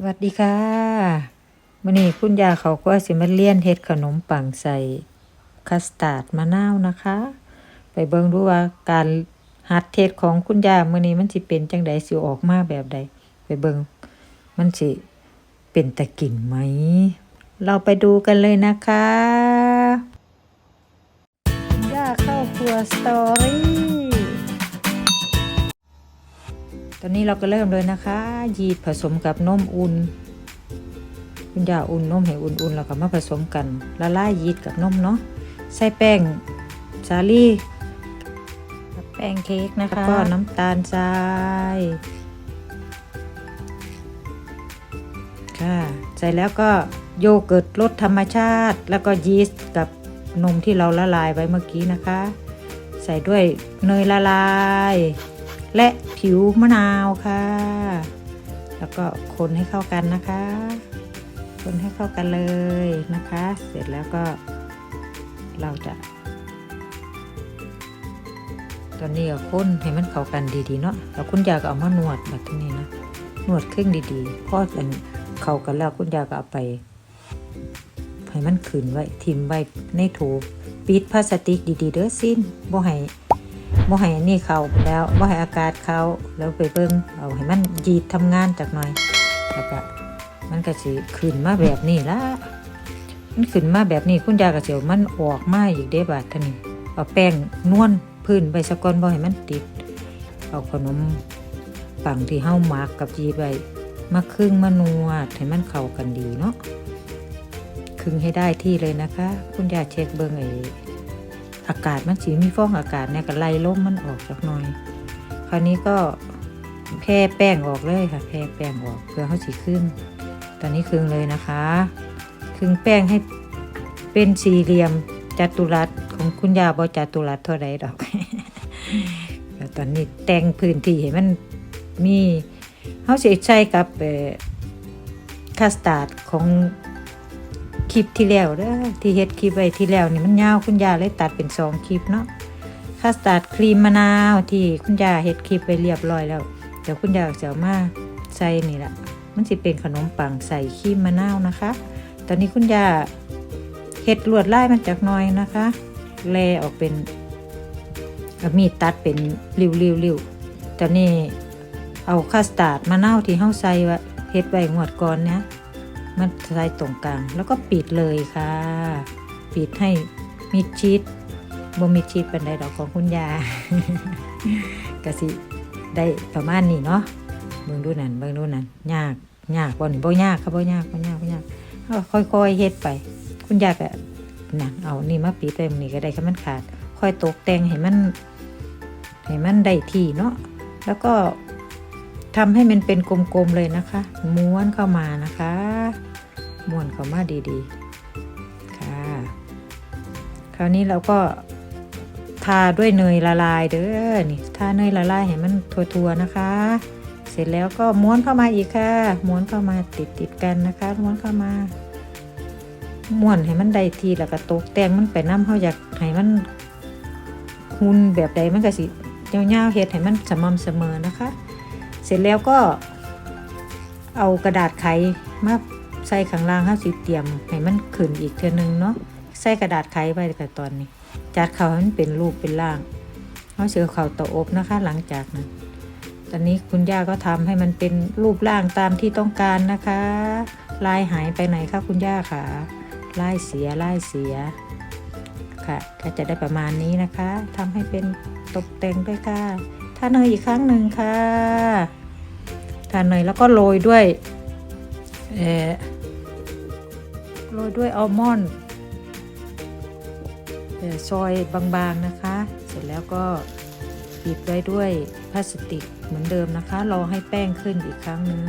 สวัสดีค่ะมื้อนี้คุณยาเขาก็สิมาเรียนเฮ็ดขนมปังใส่คัสตาร์ดมะนาวนะคะ ไปเบิ่งดูว่าการหัดเฮ็ดของคุณยามื้อนี้มันสิเป็นจังใดสิออกมาแบบใด ไปเบิ่งมันสิเป็นตะกิ่นไหม เราไปดูกันเลยนะคะย่าเข้าครัวสตอรี่ ตอนนี้เราก็เริ่มเลยนะคะ ยีดผสมกับนมอุ่นคุณย่าอุ่นนมให้อุ่นๆแล้วก็มาผสมกันละลายยีดกับนมเนาะใส่แป้งสาลี่แป้งเค้กนะคะแล้วก็น้ำตาลทรายค่ะใส่แล้วก็โยเกิร์ตรสธรรมชาติ แล้วก็ยีสต์กับนมที่เราละลายไว้เมื่อกี้นะคะ ใส่ด้วยเนยละลาย และผิวมะนาวค่ะ แล้วก็คนให้เข้ากันนะคะ คนให้เข้ากันเลยนะคะ เสร็จแล้วก็เราจะ ตอนนี้ก็คนให้มันเข้ากันดีๆเนาะแล้วคุณยายก็เอามานวดแบบนี้นะนวดเครึ่งดีๆพอมันเข้ากันแล้วคุณยายก็เอาไปให้มันขืนไว้ทิมไว้ในโถปิดพลาสติกดีๆเด้อสิ้นบ่ให้ บ่ให้อันนี่เขาแล้วบ่ให้อากาศเขาแล้วไปเบิ่งเอาให้มันยีดทำงานจากหน่อยแล้วก็มันก็สิขึ้นมาแบบนี้ละมันขึ้นมาแบบนี้คุณยายก็สิเอามันออกมาอีกเด้บาดท่านี้เอาแป้งนวลพื้นไปสะก่อนบ่ให้มันติดเอาขนมปังที่เฮาหมักกับยีดไว้มาครึ่งมานวดให้มันเข้ากันดีเนาะครึ่งให้ได้ที่เลยนะคะ คุณยายเช็คเบิ่งไอ้ อากาศมันสีมีฟองอากาศเนี่ยก็ไล่ลมมันออกสักหน่อย คราวนี้ก็แพ่แป้งออกเลยค่ะ แพ่แป้งออกเพื่อเขาสีขึ้น ตอนนี้ครึ่งเลยนะคะครึ่งแป้งให้เป็นสี่เหลี่ยมจัตุรัสของคุณยาบอจัตุรัสเท่าไรดอกแล้วตอนนี้แต่งพื้นที่ให้มันมีเขาสิใช้กับคัสตาร์ดของ คลิปที่แล้วเด้อที่เฮ็ดคลิปไว้ที่แล้วนี่มันยาวคุณยาเลยตัดเป็นสองคลิปเนาะคัสตาร์ดครีมมะนาวที่คุณยาเฮ็ดคลิปไปเรียบร้อยแล้วเดี๋ยวคุณยาจะเอามาใส่นี่ละมันสิเป็นขนมปังใส่ครีมมะนาวนะคะ ตอนนี้คุณยาเฮ็ดลวดลายมันจากน้อยนะคะ แลออกเป็นมีดตัดเป็นริ้วๆๆตอนนี้เอาคัสตาร์ดมะนาวที่เฮาใส่ไว้เฮ็ดไว้งวดก่อนเนี่ย มันใส่ตรงกลาง แล้วก็ปิดเลยค่ะ ปิดให้มิดชิดบ่มิดชิดเป็นไดดอกของคุณยากะสิได้ประมาณนี้เนาะเบิ่งดูนั่นเบิ่งดูนั่นยากยากบ่นี่บ่ยากค่ะบ่ยากบ่ยากบ่ยากค่อยๆเฮ็ดไป คุณยาก็นั่นเอานี่มาปิดไว้มื้อนี้ก็ได้ค่ะมันขาด ค่อยตกแต่งให้มันให้มันได้ที่เนาะแล้วก็ ทำให้มันเป็นกลมๆเลยนะคะ ม้วนเข้ามานะคะ ม้วนเข้ามาดีๆ ค่ะ คราวนี้เราก็ทาด้วยเนยละลายเด้อ นี่ทาเนยละลายให้มันทั่วๆนะคะ เสร็จแล้วก็ม้วนเข้ามาอีกค่ะ ม้วนเข้ามาติดๆกันนะคะ ม้วนเข้ามาม้วนให้มันได้ทีแล้วก็ตกแต่งมันไปน้ำเขาอยากให้มันหุ่นแบบใดมันก็สิยาวๆเฮ็ดให้มันสม่ำเสมอนะคะ เสร็จแล้วก็เอากระดาษไขมาใส่ข้างล่างห้าสิเตรียมให้มันขึ้นอีกเทือนึงเนาะใส่กระดาษไขไว้กับตอนนี้ จัดเขาให้มันเป็นรูปเป็นร่างเอาเสือเขาตาอบนะคะ หลังจากนั้นตอนนี้คุณย่าก็ทำให้มันเป็นรูปร่างตามที่ต้องการนะคะ ลายหายไปไหนคะคุณย่าคะลายเสียลายเสียค่ะก็จะได้ประมาณนี้นะคะทำให้เป็นตกแต่งด้วยค่ะ ทาเนยอีกครั้งหนึ่งค่ะทาเนยแล้วก็โรยด้วยเอ่อโรยด้วยอัลมอนด์เอ่อซอยบางๆนะคะ เสร็จแล้วก็ปิดไว้ด้วยพลาสติกเหมือนเดิมนะคะ รอให้แป้งขึ้นอีกครั้งหนึ่ง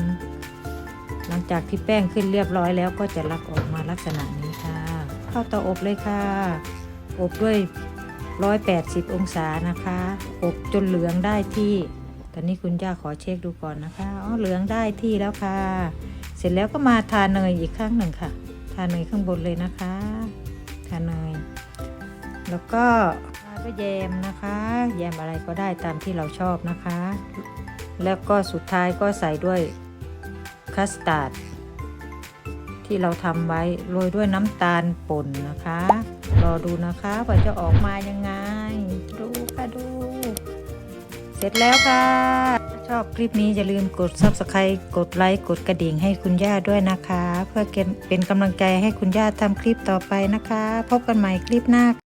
หลังจากที่แป้งขึ้นเรียบร้อยแล้วก็จะรับออกมาลักษณะนี้ค่ะ เข้าเตาอบเลยค่ะ อบด้วย 180 องศานะคะอบจนเหลืองได้ที่ ตอนนี้คุณย่าขอเช็คดูก่อนนะคะอ๋อเหลืองได้ที่แล้วค่ะ เสร็จแล้วก็มาทาเนยอีกครั้งหนึ่งค่ะ ทาเนยข้างบนเลยนะคะ ทาเนย แล้วก็ทาด้วยแยมนะคะ แยมอะไรก็ได้ตามที่เราชอบนะคะ แล้วก็สุดท้ายก็ใส่ด้วยคัสตาร์ด ที่เราทำไว้โรยด้วยน้ำตาลป่นนะคะ รอดูนะคะว่าจะออกมายังไง ดูค่ะดู เสร็จแล้วค่ะ ชอบคลิปนี้อย่าลืมกด subscribe กดไลค์กดกระดิ่งให้คุณย่าด้วยนะคะ เพื่อเป็นกำลังใจให้คุณย่าทำคลิปต่อไปนะคะ พบกันใหม่คลิปหน้า